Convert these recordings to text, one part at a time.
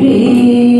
Be.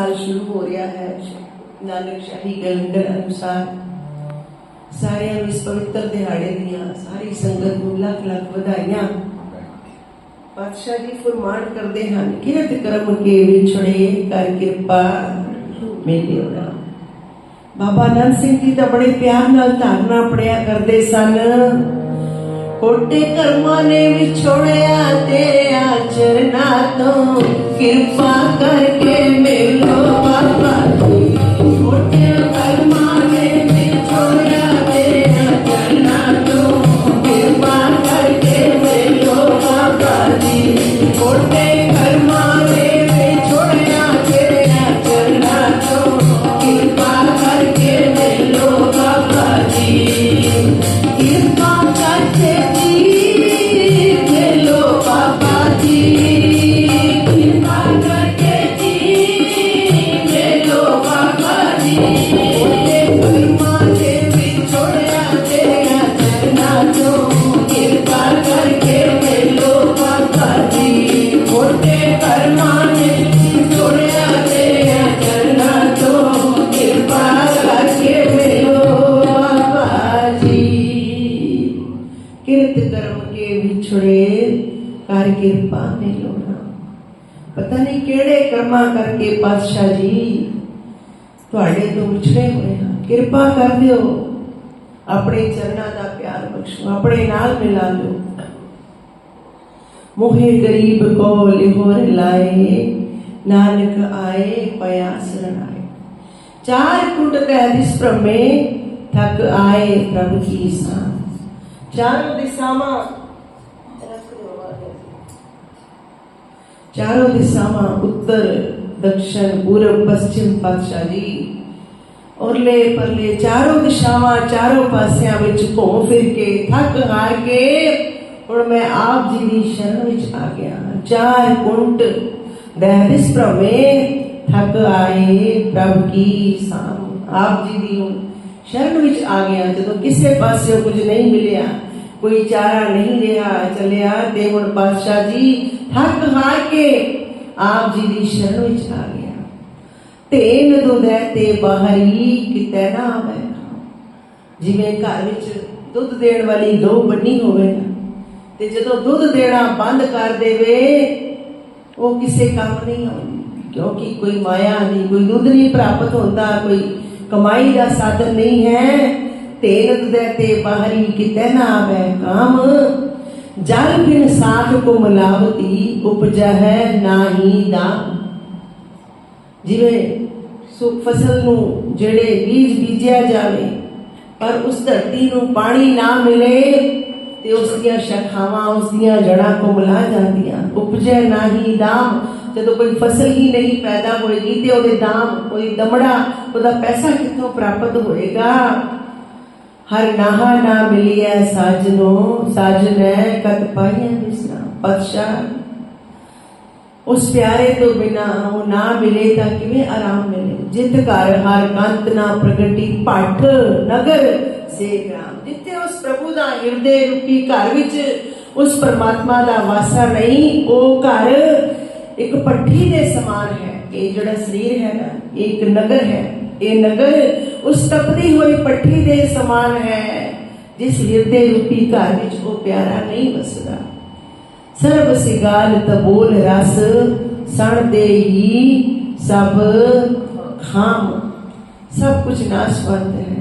साल शुरू हो रहा है। नानक शाही कैलेंडर अनुसार सारे पवित्र दिहाड़े दिया सारी संगत को लख लख बधाइया। पातशाह जी फरमान करते हैं किरत कर्म के विछड़े कर कृपा मेरे नाम बाबा नंद सिंह जी तो बड़े प्यार धारना पड़िया करते सन। होटे कर्मा ने भी छोड़या तेरा चरना तो कृपा करके मिलो बाबा परिक्रमा करके पातशाह जी थोड़े तो उछड़े हुए हैं कृपा कर दियो अपने चरणा का प्यार बख्शो अपने नाल मिला लो मोहे गरीब को लिहोर लाए नानक आए पया शरण आए चार कुंड कह दिस प्रमे थक आए प्रभु की सा चार दिशा में चारों दिशा उत्तर दक्षिण पूर्व पश्चिम पातशाही औरले परले चारों दिशावा चारों पासिया फिर के थक हार के और मैं आप जी की शरण विच आ गया चार कुंट दहरिस प्रवे थक आए प्रभु की साम आप जी की शरण विच आ गया जब तो किसे पास कुछ नहीं मिलया कोई चारा नहीं रहा चलिया ते पातशाह जी ਥੱਕ ਹਾਰ ਕੇ ਆਪ ਜੀ ਦੀ ਸ਼ਰਨ ਵਿੱਚ ਆ ਗਿਆ ਤੇਨ ਦੁਧੈ ਤੇ ਬਾਹਰੀ ਕਿਤੇ ਨਾ ਆਵੇ ਜਿਵੇਂ ਘਰ ਵਿੱਚ ਦੁੱਧ ਦੇਣ ਵਾਲੀ ਗਊ ਬੰਨੀ ਹੋਵੇ ਨਾ ਤੇ ਜਦੋਂ ਦੁੱਧ ਦੇਣਾ ਬੰਦ ਕਰ ਦੇਵੇ ਉਹ ਕਿਸੇ ਕੰਮ ਨਹੀਂ ਆਉਂਦੀ ਕਿਉਂਕਿ ਕੋਈ ਮਾਇਆ ਨਹੀਂ ਕੋਈ ਦੁੱਧ ਨਹੀਂ ਪ੍ਰਾਪਤ ਹੁੰਦਾ ਕੋਈ ਕਮਾਈ ਦਾ ਸਾਧਨ ਨਹੀਂ ਹੈ ਤੇਲ ਦੁਧੈ ਤੇ ਬਾਹਰੀ ਕਿਤੇ ਨਾ ਆਵੇ ਕਾਮ ਜਲ ਬਿਨ ਸਾਖ ਕੋ ਮਲਾਵਤੀ ਉਪਜਾ ਹੈ ਨਾਹੀ ਦਾਮ ਜਿਵੇਂ ਸੁ ਫਸਲ ਨੂੰ ਜਿਹੜੇ ਬੀਜ ਬੀਜਿਆ ਜਾਵੇ, ਪਰ ਉਸ ਧਰਤੀ ਨੂੰ ਪਾਣੀ ਨਾ ਮਿਲੇ ਤੇ ਉਸ ਦੀਆਂ ਸ਼ਾਖਾਵਾਂ, ਉਸ ਦੀਆਂ ਜੜਾਂ ਕੁਮਲਾ ਜਾਂਦੀਆਂ। ਉਪਜੈ ਨਾਹੀ ਦਾਮ ਜਦੋਂ ਕੋਈ ਫਸਲ ਹੀ ਨਹੀਂ ਪੈਦਾ ਹੋਏਗੀ ਤੇ ਉਹਦੇ ਦਾਮ ਉਹਦੀ ਦਮੜਾ, ਉਹਦਾ ਪੈਸਾ ਕਿੱਥੋਂ ਪ੍ਰਾਪਤ ਹੋਏਗਾ? ਹਰ ਨਾਹਾ ਨਾ ਮਿਲਿਆ ਸਾਜਨੋ ਸਾਜਨੈ ਕਤ ਪਾਈਐ ਵਿਸਰਾਮ ਪਤਸ਼ਾਹ ਉਸ ਪਿਆਰੇ ਤੋਂ ਬਿਨਾ ਉਹ ਨਾ ਮਿਲੇ ਤਾਂ ਕਿਵੇਂ ਆਰਾਮ ਮਿਲੇ ਜਿਤ ਘਰ ਹਰ ਕੰਤ ਨਾ ਪ੍ਰਗਟੀ ਭੱਠ ਨਗਰ ਸੇ ਗ੍ਰਾਮ ਜਿੱਥੇ ਉਸ ਪ੍ਰਭੂ ਦਾ ਹਿਰਦੇ ਰੂਪੀ ਘਰ ਵਿੱਚ ਉਸ ਪਰਮਾਤਮਾ ਦਾ ਵਾਸਾ ਨਹੀਂ ਉਹ ਘਰ ਇੱਕ ਪੱਠੀ ਦੇ ਸਮਾਨ ਹੈ ਇਹ ਜਿਹੜਾ ਸਰੀਰ ਹੈ ਨਾ ਇਹ ਇੱਕ ਨਗਰ ਹੈ ਇਹ ਨਗਰ उस तपती हुई पट्टी दे समान है, जिस हृदय रूपी कार्य वो प्यारा नहीं बसरा सर्व सिगाल तबोल रस, सण दे ही सब खाम। सब कुछ नाशवंत है।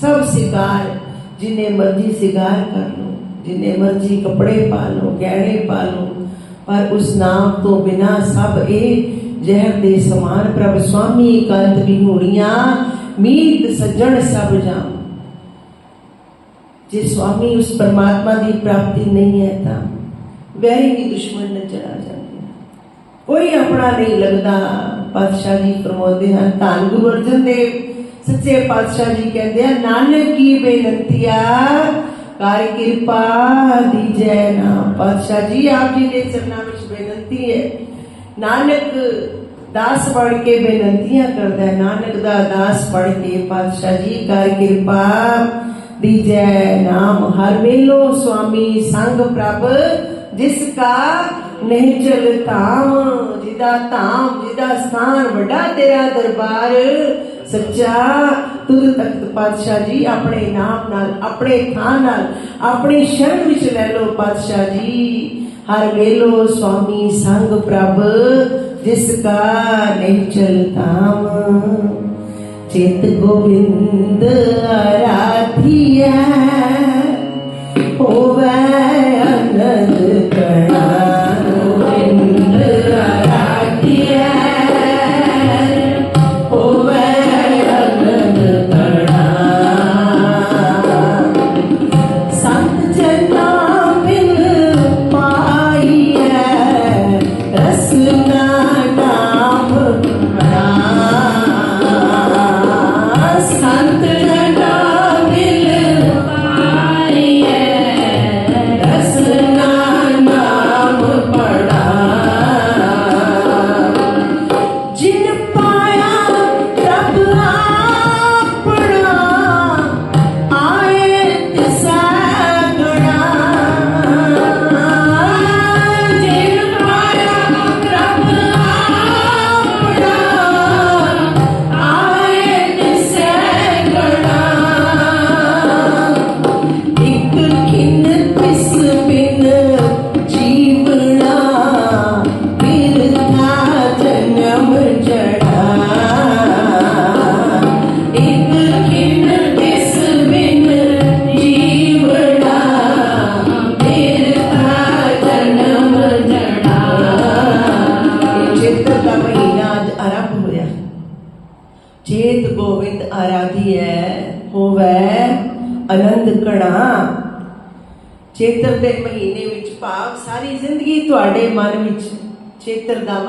सब सिगार, जिन्हें मर्ज़ी सिगार कर लो, जिन्हें मर्ज़ी कपड़े पालो, गहने पालो, पर उस नाम तो बिना सब ए जहर दे समान। प्रभ स्वामी एकांत भी होड़िया मीत सज्जन सब जाम जे स्वामी उस परमात्मा की प्राप्ति नहीं है तो वह ही दुश्मन नज़र आ जाते। कोई अपना नहीं लगता, पातशाह जी फरमाते हैं, धन गुरु अर्जन देव। सच्चे पातशाह जी कहते हैं, नानक की बेनती कार कृपा दी जय ना। पातशाह जी, आप जी के चरणों में बेनती है, नानक ਦਾਸ ਬਣ ਕੇ ਬੇਨੰਤੀਆਂ ਕਰਦਾ ਨਾਨਕ ਦਾ ਦਾਸ ਬਣ ਕੇ ਪਾਤਸ਼ਾਹ ਜੀ ਕਰ ਕਿਰਪਾ ਦੀਜੈ ਨਾਮ। ਹਰ ਵੇਲੋ ਸੁਆਮੀ ਸੰਗ ਪ੍ਰਭ, ਜਿਸ ਕਾ ਨਹੀਂ ਚਲ ਧਾਮ। ਜਿਹਦਾ ਧਾਮ, ਜਿਹਦਾ ਸਥਾਨ, ਵੱਡਾ ਤੇਰਾ ਦਰਬਾਰ। ਸੱਚਾ ਤੁਧ ਤਖਤ ਪਾਤਸ਼ਾਹ ਜੀ, ਆਪਣੇ ਨਾਮ ਨਾਲ, ਆਪਣੇ ਥਾਂ ਨਾਲ, ਆਪਣੀ ਸ਼ਰਨ ਵਿੱਚ ਲੈ ਲਓ ਪਾਤਸ਼ਾਹ ਜੀ। हर मेलो स्वामी संग प्रभ जिसका निचल धाम चेत गोविंद आराधिया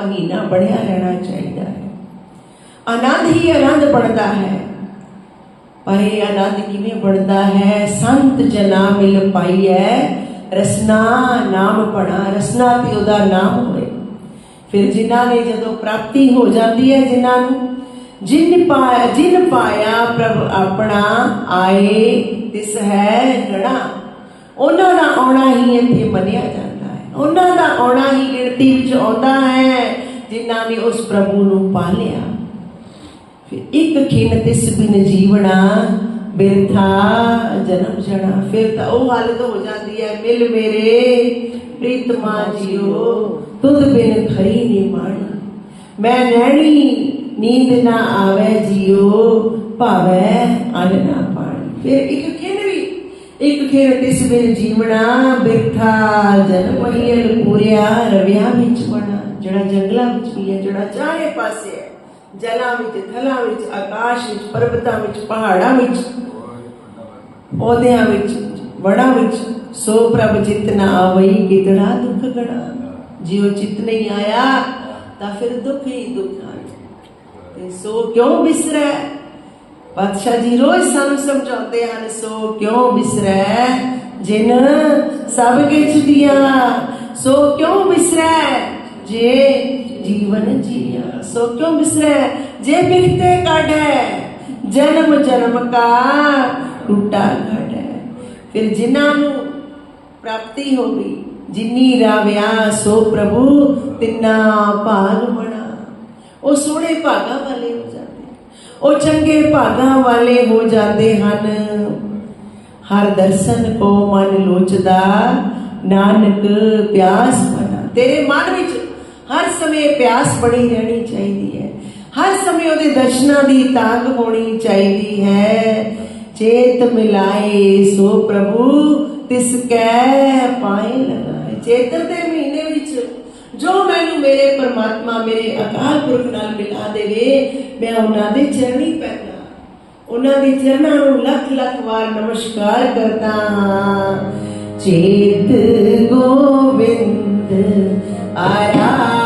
ਮਹੀਨਾ ਬਣਿਆ ਰਹਿਣਾ ਚਾਹੀਦਾ ਹੈ ਆਨੰਦ ਹੀ ਆਨੰਦ ਬਣਦਾ ਹੈ ਪਰ ਇਹ ਆਨੰਦ ਕਿਵੇਂ ਬਣਦਾ ਹੈ ਸੰਤ ਜਨਾ ਮਿਲ ਪਾਈਐ ਰਸਨਾ ਨਾਮ ਪੜਾ ਰਸਨਾ ਤੇ ਉਹਦਾ ਨਾਮ ਹੋਏ ਫਿਰ ਜਿਨ੍ਹਾਂ ਨੇ ਜਦੋਂ ਪ੍ਰਾਪਤੀ ਹੋ ਜਾਂਦੀ ਹੈ ਜਿਨ੍ਹਾਂ ਨੂੰ ਜਿਨ ਪਾਇਆ ਜਿਨ ਪਾਇਆ ਪ੍ਰਭ ਆਪਣਾ ਆਏ ਤਿਸ ਹੈ ਗਣਾ ਉਹਨਾਂ ਦਾ ਆਉਣਾ ਹੀ ਇੱਥੇ ਮੰਨਿਆ ਜਾਂਦਾ ਹੈ ਉਹਨਾਂ ਦਾ ਆਉਣਾ ਹੀ ਗਿਣਤੀ ਵਿੱਚ ਆਉਂਦਾ ਹੈ, ਜਿਨ੍ਹਾਂ ਨੇ ਉਸ ਪ੍ਰਭੂ ਨੂੰ ਪਾ ਫਿਰ ਇੱਕ ਖਿਨ ਤਿਸ ਬਿਨ ਜੀਵਣਾ ਬਿਰਥਾ ਜਨਮ ਜਣਾ। ਫਿਰ ਤਾਂ ਉਹ ਹਾਲਤ ਹੋ ਜਾਂਦੀ ਹੈ, ਮਿਲ ਮੇਰੇ ਪ੍ਰੀਤਮਾ ਜੀਓ, ਤੁਧ ਬਿਨ ਖਰੀ ਨੀ ਮਾਣੀ। ਮੈਂ ਨੈਣੀ ਨੀਂਦ ਨਾ ਆਵੇ ਜੀਓ, ਭਾਵੇ ਅਨ ਨਾ ਪਾਣੀ। ਫਿਰ ਇੱਕ ਖਿਨ ਇੱਕ ਖਿਨ ਤਿਸ ਬਿਨ ਜੀਵਣਾ ਬਿਰਥਾ ਜਨਮ ਵਹੀਲ ਪੂਰਿਆ ਰਵਿਆ ਵਿੱਚ ਬਣਾ ਜਿਹੜਾ ਜੰਗਲਾਂ ਵਿੱਚ ਵੀ ਹੈ ਜਿਹੜਾ ਚਾਰੇ ਪਾਸੇ ਹੈ ਜਲਾਂ ਵਿੱਚ ਥਲਾਂ ਵਿੱਚ ਆਕਾਸ਼ ਵਿੱਚ ਪਰਬਤਾਂ ਵਿੱਚ ਪਹਾੜਾਂ ਵਿੱਚ ਪੌਦਿਆਂ ਵਿੱਚ ਵੜਾਂ ਵਿੱਚ ਸੋ ਪ੍ਰਭ ਚਿਤ ਨਾ ਆਵਈ ਕਿਤੜਾ ਦੁੱਖ ਗਣਾ ਜਿਉ ਚਿਤ ਨਹੀਂ ਆਇਆ ਤਾਂ ਫਿਰ ਦੁੱਖ ਹੀ ਦੁੱਖ ਆਇਆ ਤੇ ਸੋ ਕਿਉਂ ਬਿਸਰੈ ਪਾਤਸ਼ਾਹ ਜੀ ਰੋਜ਼ ਸਾਨੂੰ ਸਮਝਾਉਂਦੇ ਹਨ ਸੋ ਕਿਉਂ ਬਿਸਰੈ ਜਿਨ ਸਭ ਕਿਛ ਦਿਆ ਸੋ ਕਿਉਂ ਬਿਸਰੈ ਜੇ ਜੀਵਨ ਜੀਆ ਸੋ ਕਿਉਂ ਬਿਸਰੈ ਜੇ ਬਿਖਤੇ ਕਾਢੈ ਜਨਮ ਜਨਮ ਕਾ ਟੂਟਾ ਘਟੈ ਫਿਰ ਜਿਨ੍ਹਾਂ ਨੂੰ ਪ੍ਰਾਪਤੀ ਹੋ ਗਈ ਜਿਨੀ ਰਾਵਿਆ ਸੋ ਪ੍ਰਭੂ ਤਿੰਨਾ ਭਾਗ ਬਣਾ ਉਹ ਸੋਹਣੇ ਭਾਗਾਂ ਵਾਲੇ ਹੋ ਜਾਂਦੇ ਉਹ ਚੰਗੇ ਭਾਗਾਂ ਵਾਲੇ ਹੋ ਜਾਂਦੇ ਹਨ ਹਰ ਦਰਸ਼ਨ ਕੋ ਮਨ ਲੋਚਦਾ ਨਾਨਕ ਪਿਆਸ ਬਣਾ ਤੇਰੇ ਮਨ ਵਿੱਚ ਹਰ ਸਮੇਂ ਪਿਆਸ ਬਣੀ ਰਹਿਣੀ ਚਾਹੀਦੀ ਹੈ ਹਰ ਸਮੇਂ ਉਹਦੇ ਦਰਸ਼ਨਾਂ ਦੀ ਤਾਂਗ ਹੋਣੀ ਚਾਹੀਦੀ ਹੈ ਚੇਤ ਮਿਲਾਏ ਸੋ ਪ੍ਰਭੂ ਤਿਸ ਕੈ ਪਾਏ ਲਗਾਏ ਚੇਤਨ ਦੇ ਮਹੀਨੇ ਵਿੱਚ ਜੋ ਮੈਨੂੰ ਮੇਰੇ ਪਰਮਾਤਮਾ ਮੇਰੇ ਅਕਾਲ ਪੁਰਖ ਨਾਲ ਮਿਲਾ ਦੇਵੇ ਮੈਂ ਉਹਨਾਂ ਦੇ ਚਰਣੀ ਪੈਦਾ ਉਹਨਾਂ ਦੇ ਚਰਨਾਂ ਨੂੰ ਲੱਖ ਲੱਖ ਵਾਰ ਨਮਸਕਾਰ ਕਰਦਾ ਹਾਂ ਚੇਤ ਗੋਬਿੰਦ ਆਰਾ